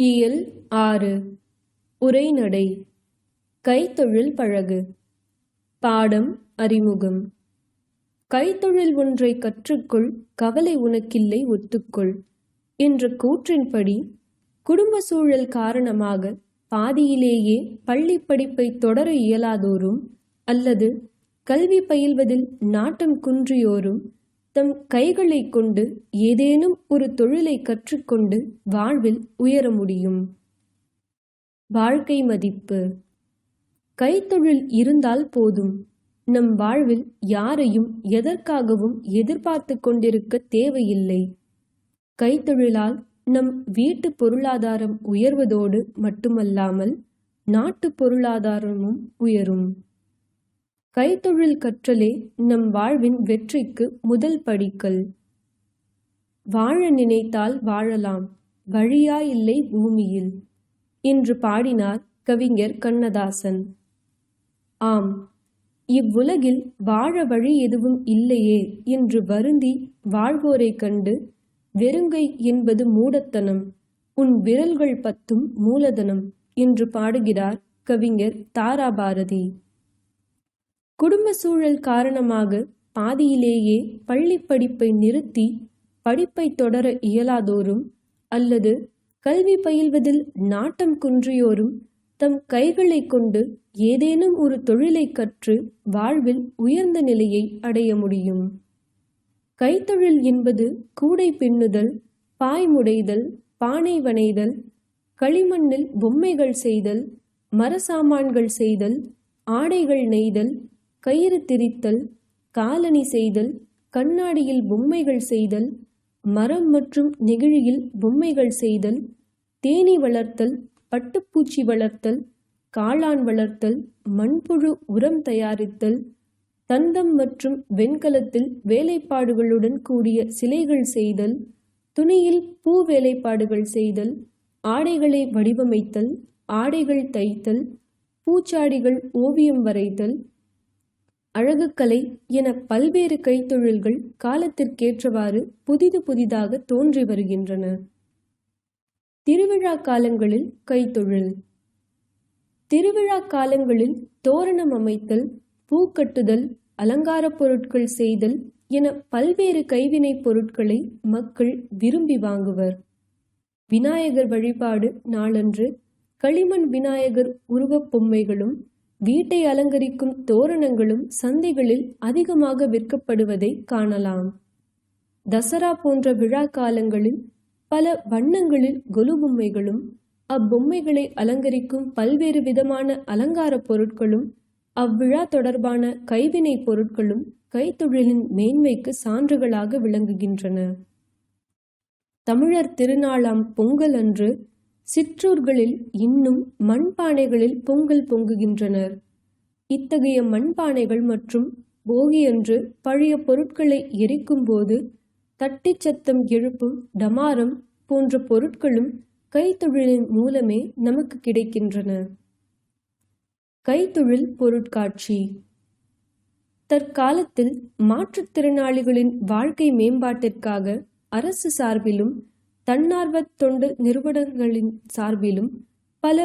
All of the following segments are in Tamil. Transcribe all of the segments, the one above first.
இயல் ஆறு. உரைநடை. கைத்தொழில் பழகு. பாடம் அறிமுகம். கைத்தொழில் ஒன்றை கற்றுக்கொள் கவலை உனக்கில்லை ஒத்துக்கொள் என்ற கூற்றின்படி குடும்ப சூழல் காரணமாக பாதியிலேயே பள்ளி படிப்பைத் தொடர இயலாதோரும் அல்லது கல்வி பயில்வதில் நாட்டம் குன்றியோரும் தம் கைகளைக் கொண்டு ஏதேனும் ஒரு தொழிலைக் கற்றுக்கொண்டு வாழ்வில் உயர முடியும். வாழ்க்கை மதிப்பு. கைத்தொழில் இருந்தால் போதும். நம் வாழ்வில் யாரையும் எதற்காகவும் எதிர்பார்த்து கொண்டிருக்க தேவையில்லை. கைத்தொழிலால் நம் வீட்டு பொருளாதாரம் உயர்வதோடு மட்டுமல்லாமல் நாட்டு பொருளாதாரமும் உயரும். கைத்தொழில் கற்றலே நம் வாழ்வின் வெற்றிக்கு முதல் படிக்கல். வாழ நினைத்தால் வாழலாம் வழியா இல்லை பூமியில் என்று பாடினார் கவிஞர் கண்ணதாசன். ஆம் இவ்வுலகில் வாழ வழி எதுவும் இல்லையே என்று வருந்தி வாழ்வோரைக் கண்டு வெறுங்கை என்பது மூடத்தனம் உன் விரல்கள் பத்தும் மூலதனம் என்று பாடுகிறார் கவிஞர் தாராபாரதி. குடும்ப சூழல் காரணமாக பாதியிலேயே பள்ளி படிப்பை நிறுத்தி படிப்பை தொடர இயலாதோரும் அல்லது கல்வி பயில்வதில் நாட்டம் குன்றியோரும் தம் கைகளைக் கொண்டு ஏதேனும் ஒரு தொழிலை கற்று வாழ்வில் உயர்ந்த நிலையை அடைய முடியும். கைத்தொழில் என்பது கூடை பின்னுதல் பாய்முடைதல் பானை வனைதல் களிமண்ணில் பொம்மைகள் செய்தல் மரசாமான்கள் செய்தல் ஆடைகள் நெய்தல் கயிறு திரித்தல் காலணி செய்தல் கண்ணாடியில் பொம்மைகள் செய்தல் மரம் மற்றும் நெகிழியில் பொம்மைகள் செய்தல் தேனீ வளர்த்தல் பட்டுப்பூச்சி வளர்த்தல் காளான் வளர்த்தல் மண்புழு உரம் தயாரித்தல் தந்தம் மற்றும் வெண்கலத்தில் வேலைப்பாடுகளுடன் கூடிய சிலைகள் செய்தல் துணியில் பூ வேலைப்பாடுகள் செய்தல் ஆடைகளை வடிவமைத்தல் ஆடைகள் தைத்தல் பூச்சாடிகள் ஓவியம் வரைதல் அழகுக்கலை என பல்வேறு கைத்தொழில்கள் காலத்திற்கேற்றவாறு புதிது புதிதாக தோன்றி வருகின்றன. திருவிழா காலங்களில் கைத்தொழில். திருவிழா காலங்களில் தோரணம் அமைத்தல் பூக்கட்டுதல் அலங்காரப் பொருட்கள் செய்தல் என பல்வேறு கைவினைப் பொருட்களை மக்கள் விரும்பி வாங்குவர். விநாயகர் வழிபாடு நாளன்று களிமண் விநாயகர் உருவப் பொம்மைகளும் வீட்டை அலங்கரிக்கும் தோரணங்களும் சந்தைகளில் அதிகமாக விற்கப்படுவதை காணலாம். தசரா போன்ற விழா காலங்களில் பல வண்ணங்களில் கொலு பொம்மைகளும் அப்பொம்மைகளை அலங்கரிக்கும் பல்வேறு விதமான அலங்கார பொருட்களும் அவ்விழா தொடர்பான கைவினை பொருட்களும் கைத்தொழிலின் மேன்மைக்கு சான்றுகளாக விளங்குகின்றன. தமிழர் திருநாளாம் பொங்கல் அன்று சிற்றூர்களில் இன்னும் மண்பானைகளில் பொங்கல் பொங்குகின்றனர். இத்தகைய மண்பானைகள் மற்றும் போகியன்று பழைய பொருட்களை எரிக்கும்போது தட்டிச் சத்தம் எழுப்பும் டமாரம் போன்ற பொருட்களும் கைத்தொழிலின் மூலமே நமக்கு கிடைக்கின்றன. கைத்தொழில் பொருட்காட்சி. தற்காலத்தில் மாற்றுத்திறனாளிகளின் வாழ்க்கை மேம்பாட்டிற்காக அரசு சார்பிலும் தன்னார்வ தொண்டு நிறுவனங்களின் சார்பிலும் பல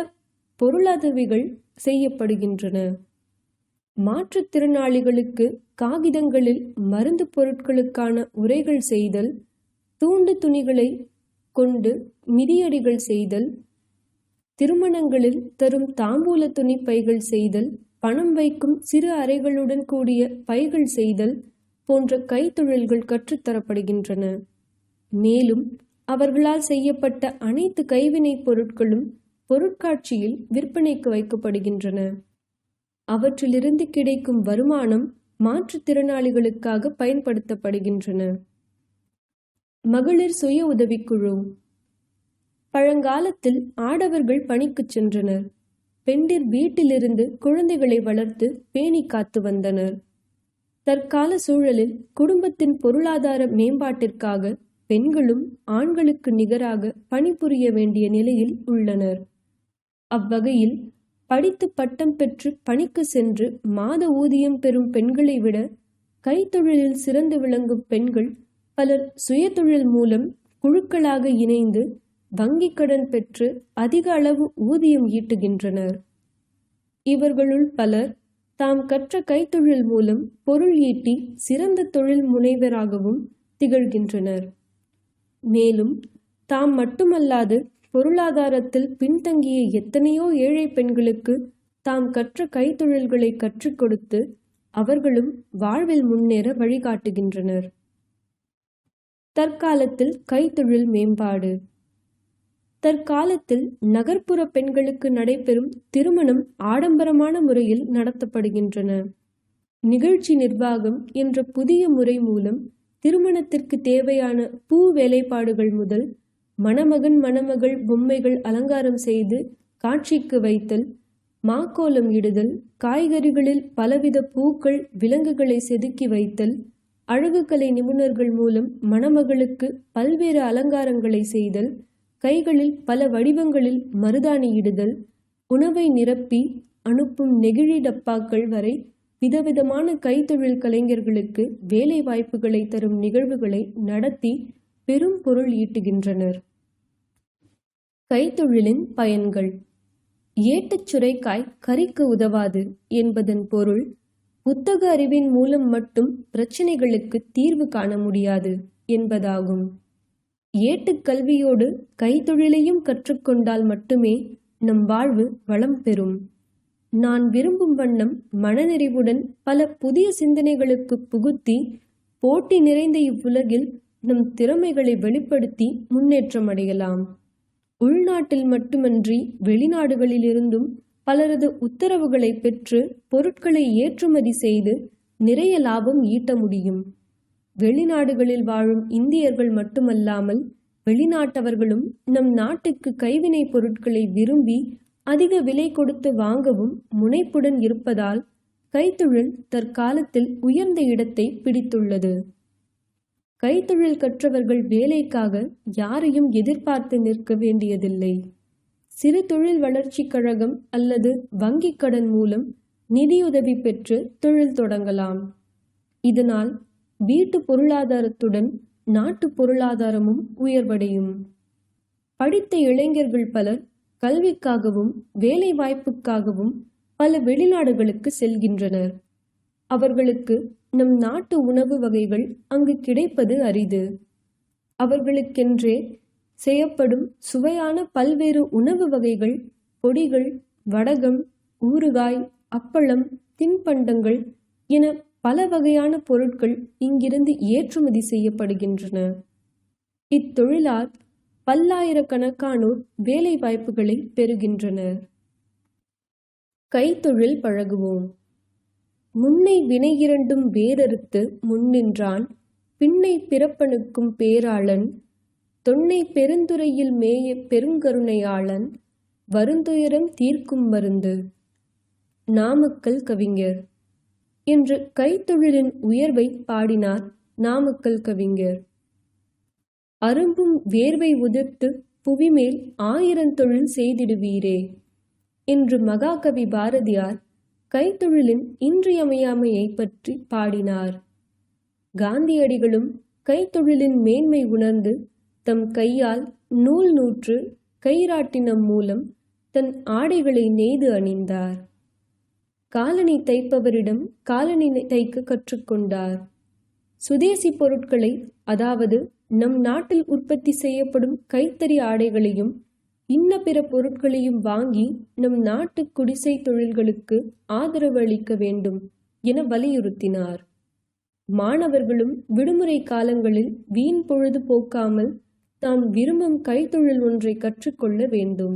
பொருளுதவிகள் செய்யப்படுகின்றன. மாற்றுத்திறனாளிகளுக்கு காகிதங்களில் மருந்து பொருட்களுக்கான உரைகள் செய்தல் தூண்டு துணிகளை கொண்டு மிதியடிகள் செய்தல் திருமணங்களில் தரும் தாம்பூல துணி பைகள் செய்தல் பணம் வைக்கும் சிறு அறைகளுடன் கூடிய பைகள் செய்தல் போன்ற கைத்தொழில்கள் கற்றுத்தரப்படுகின்றன. மேலும் அவர்களால் செய்யப்பட்ட அனைத்து கைவினைப் பொருட்களும் பொருட்காட்சியில் விற்பனைக்கு வைக்கப்படுகின்றன. அவற்றிலிருந்து கிடைக்கும் வருமானம் மாற்றுத்திறனாளிகளுக்காக பயன்படுத்தப்படுகின்றன. மகளிர் சுய உதவிக்குழு. பழங்காலத்தில் ஆடவர்கள் பணிக்கு சென்றனர். பெண்டிர் வீட்டிலிருந்து குழந்தைகளை வளர்த்து பேணி காத்து வந்தனர். தற்கால சூழலில் குடும்பத்தின் பொருளாதார மேம்பாட்டிற்காக பெண்களும் ஆண்களுக்கு நிகராக பணிபுரிய வேண்டிய நிலையில் உள்ளனர். அவ்வகையில் படித்து பட்டம் பெற்று பணிக்கு சென்று மாத ஊதியம் பெறும் பெண்களை விட கைத்தொழிலில் சிறந்து விளங்கும் பெண்கள் பலர் சுயதொழில் மூலம் குழுக்களாக இணைந்து வங்கிக் கடன் பெற்று அதிக அளவு ஊதியம் ஈட்டுகின்றனர். இவர்களுள் பலர் தாம் கற்ற கைத்தொழில் மூலம் பொருள் ஈட்டி சிறந்த தொழில் முனைவராகவும் திகழ்கின்றனர். மேலும் தாம் மட்டுமல்லாது பொருளாதாரத்தில் பின்தங்கிய எத்தனையோ ஏழை பெண்களுக்கு தாம் கற்ற கைத்தொழில்களை கற்றுக் கொடுத்து அவர்களும் வாழ்வில் முன்னேற வழிகாட்டுகின்றனர். தற்காலத்தில் கைத்தொழில் மேம்பாடு. தற்காலத்தில் நகர்ப்புற பெண்களுக்கு நடைபெறும் திருமணம் ஆடம்பரமான முறையில் நடத்தப்படுகின்றன. நிகழ்ச்சி நிர்வாகம் என்ற புதிய முறை மூலம் திருமணத்திற்கு தேவையான பூ வேலைப்பாடுகள் முதல் மணமகன் மணமகள் பொம்மைகள் அலங்காரம் செய்து காட்சிக்கு வைத்தல் மாக்கோலம் இடுதல் காய்கறிகளில் பலவித பூக்கள் விலங்குகளை செதுக்கி வைத்தல் அழகுக்கலை நிபுணர்கள் மூலம் மணமகளுக்கு பல்வேறு அலங்காரங்களை செய்தல் கைகளில் பல வடிவங்களில் மருதாணி இடுதல் உணவை நிரப்பி அனுப்பும் நெகிழி டப்பாக்கள் வரை விதவிதமான கைத்தொழில் கலைஞர்களுக்கு வேலை வாய்ப்புகளை தரும் நிகழ்வுகளை நடத்தி பெரும் பொருள் ஈட்டுகின்றனர். கைத்தொழிலின் பயன்கள். ஏட்டுச் சுரைக்காய் கறிக்கு உதவாது என்பதன் பொருள் புத்தக அறிவின் மூலம் மட்டும் பிரச்சனைகளுக்கு தீர்வு காண முடியாது என்பதாகும். ஏட்டுக் கல்வியோடு கைத்தொழிலையும் கற்றுக்கொண்டால் மட்டுமே நம் வாழ்வு வளம் பெறும். நான் விரும்பும் வண்ணம் மனநிறைவுடன் பல புதிய சிந்தனைகளுக்கு புகுத்தி போட்டி நிறைந்த இவ்வுலகில் நம் திறமைகளை வெளிப்படுத்தி முன்னேற்றம் அடையலாம். உள்நாட்டில் மட்டுமன்றி வெளிநாடுகளிலிருந்தும் பலரது உத்தரவுகளை பெற்று பொருட்களை ஏற்றுமதி செய்து நிறைய லாபம் ஈட்ட முடியும். வெளிநாடுகளில் வாழும் இந்தியர்கள் மட்டுமல்லாமல் வெளிநாட்டவர்களும் நம் நாட்டுக்கு கைவினைப் பொருட்களை விரும்பி அதிக விலை கொடுத்து வாங்கவும் முனைப்புடன் இருப்பதால் கைத்தொழில் தற்காலத்தில் உயர்ந்த இடத்தை பிடித்துள்ளது. கைத்தொழில் கற்றவர்கள் வேலைக்காக யாரையும் எதிர்பார்த்து நிற்க வேண்டியதில்லை. சிறு தொழில் வளர்ச்சிக் கழகம் அல்லது வங்கிக் கடன் மூலம் நிதியுதவி பெற்று தொழில் தொடங்கலாம். இதனால் வீட்டு பொருளாதாரத்துடன் நாட்டு பொருளாதாரமும் உயர்வடையும். படித்த இளைஞர்கள் பலர் கல்விக்காகவும் வேலை வாய்ப்புக்காகவும் பல வெளிநாடுகளுக்கு செல்கின்றனர். அவர்களுக்கு நம் நாட்டு உணவு வகைகள் அங்கு கிடைப்பது அரிது. அவர்களுக்கென்றே செய்யப்படும் சுவையான பல்வேறு உணவு வகைகள் பொடிகள் வடகம் ஊறுகாய் அப்பளம் தின்பண்டங்கள் என பல வகையான பொருட்கள் இங்கிருந்து ஏற்றுமதி செய்யப்படுகின்றன. இத்தொழிலால் பல்லாயிரக்கணக்கானோர் வேலை வாய்ப்புகளை பெறுகின்றனர். கைத்தொழில் பழகுவோம். முன்னை வினை இரண்டும் வேறறுத்து முன்னின்றான் பின்னை பிறப்பனுக்கும் பேராளன். தொன்னை பெருந்துறையில் மேய பெருங்கருணையாளன். வருந்துயரம் தீர்க்கும் மருந்து. நாமக்கல் கவிஞர். என்று கைத்தொழிலின் உயர்வை பாடினார் நாமக்கல் கவிஞர். அரும்பும் வேர்வை உதிர்த்து புவிமேல் ஆயிரந்தொழில் செய்திடுவீரே. என்று மகாகவி பாரதியார் கைத்தொழிலின் இன்றியமையாமையை பற்றி பாடினார். காந்தியடிகளும் கைத்தொழிலின் மேன்மை உணர்ந்து தம் கையால் நூல் நூற்று கைராட்டினம் மூலம் தன் ஆடைகளை நெய்து அணிந்தார். காலனி தைப்பவரிடம் காலணி தைக்க கற்றுக்கொண்டார் சுதேசி பொருட்களை அதாவது நம் நாட்டில் உற்பத்தி செய்யப்படும் கைத்தறி ஆடைகளையும் இன்ன பிற பொருட்களையும் வாங்கி நம் நாட்டு குடிசை தொழில்களுக்கு ஆதரவு அளிக்க வேண்டும் என வலியுறுத்தினார். மாணவர்களும் விடுமுறை காலங்களில் வீண் பொழுது போக்காமல் தாம் விரும்பும் கைத்தொழில் ஒன்றை கற்றுக்கொள்ள வேண்டும்.